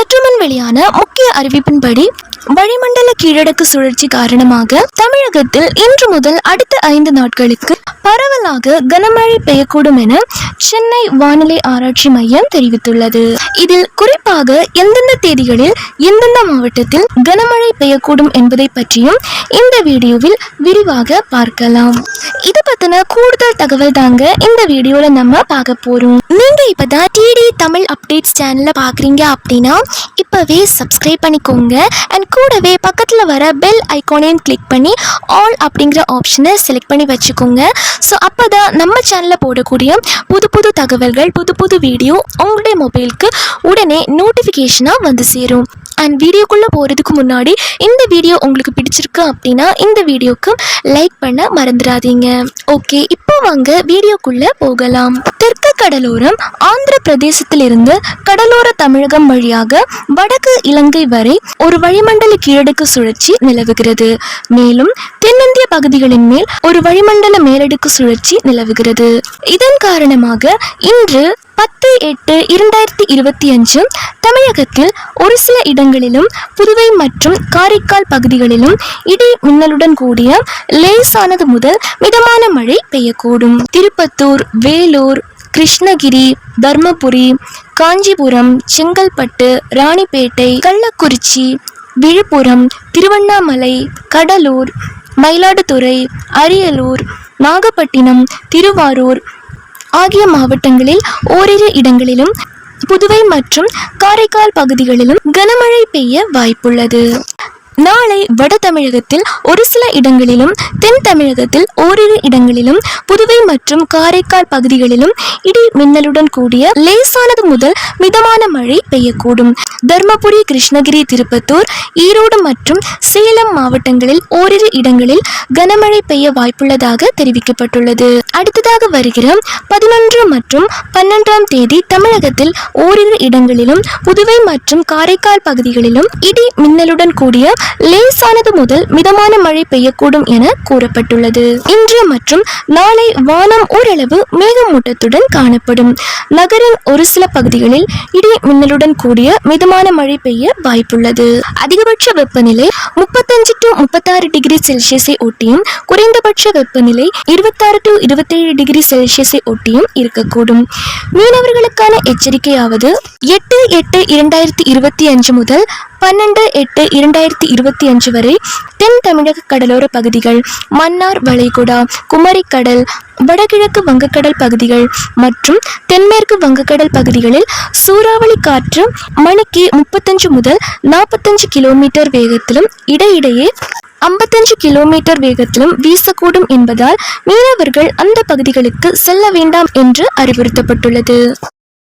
சற்றுமுன் வெளியான முக்கிய அறிவிப்பின்படி வளிமண்டல கீழடக்கு சுழற்சி காரணமாக தமிழகத்தில் இன்று முதல் அடுத்த ஐந்து நாட்களுக்கு பரவலாக கனமழை பெய்யக்கூடும் என சென்னை வானிலை ஆராய்ச்சி மையம் தெரிவித்துள்ளது. இதில் குறிப்பாக எந்தெந்த தேதிகளில் எந்தெந்த மாவட்டத்தில் கனமழை பெய்யக்கூடும் என்பதை பற்றியும் இந்த வீடியோவில் விரிவாக பார்க்கலாம். இது பத்தின கூடுதல் தகவல் தாங்க இந்த வீடியோல நம்ம பார்க்க போறோம். நீங்க இப்பதான் டிடி தமிழ் அப்டேட்ஸ் சேனலை பாக்குறீங்க அப்படின்னா இப்பவே சப்ஸ்கிரைப் பண்ணிக்கோங்க. அண்ட் கூடவே பக்கத்துல வர பெல் ஐகானையும் கிளிக் பண்ணி ஆல் அப்படிங்கிற ஆப்ஷனை செலக்ட் பண்ணி வச்சுக்கோங்க. ஸோ அப்போதான் நம்ம சேனல்ல போடக்கூடிய புது புது தகவல்கள் புது புது வீடியோ உங்களுடைய மொபைலுக்கு உடனே நோட்டிஃபிகேஷனாக வந்து சேரும். அண்ட் வீடியோக்குள்ளே போகிறதுக்கு முன்னாடி இந்த வீடியோ உங்களுக்கு பிடிச்சிருக்கு அப்படின்னா இந்த வீடியோக்கு லைக் பண்ண மறந்துடாதீங்க. ஓகே இப்போ வாங்க வீடியோக்குள்ளே போகலாம். தெற்கு கடலோரம் ஆந்திர பிரதேசத்திலிருந்து கடலோர தமிழகம் வழியாக வடக்கு இலங்கை வரை ஒரு வளிமண்டல கீழடுக்கு சுழற்சி நிலவுகிறது. மேலும் தென்னிந்திய பகுதிகளின் மேல் ஒரு வளிமண்டல மேலடுக்கு சுழற்சி நிலவுகிறது. இதன் காரணமாக இன்று பத்து எட்டு இரண்டாயிரத்தி இருபத்தி அஞ்சு தமிழகத்தில் ஒரு சில இடங்களிலும் புதுவை மற்றும் காரைக்கால் பகுதிகளிலும் இடி மின்னலுடன் கூடிய லேசானது முதல் மிதமான மழை பெய்யக்கூடும். திருப்பத்தூர் வேலூர் கிருஷ்ணகிரி தர்மபுரி காஞ்சிபுரம் செங்கல்பட்டு ராணிப்பேட்டை கள்ளக்குறிச்சி விழுப்புரம் திருவண்ணாமலை கடலூர் மயிலாடுதுறை அரியலூர் நாகப்பட்டினம் திருவாரூர் ஆகிய மாவட்டங்களில் ஓரிரு இடங்களிலும் புதுவை மற்றும் காரைக்கால் பகுதிகளிலும் கனமழை பெய்ய வாய்ப்புள்ளது. நாளை வட தமிழகத்தில் ஒரு சில இடங்களிலும் தென் தமிழகத்தில் ஓரிரு இடங்களிலும் புதுவை மற்றும் காரைக்கால் பகுதிகளிலும் இடி மின்னலுடன் கூடிய லேசானது முதல் மிதமான மழை பெய்யக்கூடும். தர்மபுரி கிருஷ்ணகிரி திருப்பத்தூர் ஈரோடு மற்றும் சேலம் மாவட்டங்களில் ஓரிரு இடங்களில் கனமழை பெய்ய வாய்ப்புள்ளதாக தெரிவிக்கப்பட்டுள்ளது. அடுத்ததாக வருகிற பதினொன்று மற்றும் பன்னெண்டாம் தேதி தமிழகத்தில் ஓரிரு இடங்களிலும் புதுவை மற்றும் காரைக்கால் பகுதிகளிலும் இடி மின்னலுடன் கூடிய லேசானது முதல் மிதமான மழை பெய்யக்கூடும் என கூறப்பட்டுள்ளது. இன்று மற்றும் நாளை வானம் ஓரளவு மேகமூட்டத்துடன் காணப்படும். நகரின் ஒரு சில பகுதிகளில் இடி மின்னலுடன் கூடிய மிதமான மழை பெய்ய வாய்ப்புள்ளது. அதிகபட்ச வெப்பநிலை முப்பத்தஞ்சு டு முப்பத்தாறு டிகிரி செல்சியஸை ஒட்டியும் குறைந்தபட்ச வெப்பநிலை இருபத்தாறு டு இருபத்தேழு டிகிரி செல்சியஸை ஒட்டியும் இருக்கக்கூடும். மீனவர்களுக்கான எச்சரிக்கையாவது எட்டு எட்டு இரண்டாயிரத்தி இருபத்தி அஞ்சு முதல் பன்னெண்டு எட்டு இரண்டாயிரத்தி இருபத்தி அஞ்சு வரை தென் தமிழக கடலோர பகுதிகள் மன்னார் வளைகுடா குமரிக்கடல் வடகிழக்கு வங்கக்கடல் பகுதிகள் மற்றும் தென்மேற்கு வங்கக்கடல் பகுதிகளில் சூறாவளி காற்று மணிக்கு முப்பத்தஞ்சு முதல் நாற்பத்தஞ்சு கிலோமீட்டர் வேகத்திலும் இடையிடையே ஐம்பத்தஞ்சு கிலோமீட்டர் வேகத்திலும் வீசக்கூடும் என்பதால் மீனவர்கள் அந்த பகுதிகளுக்கு செல்ல வேண்டாம் என்று அறிவுறுத்தப்பட்டுள்ளது.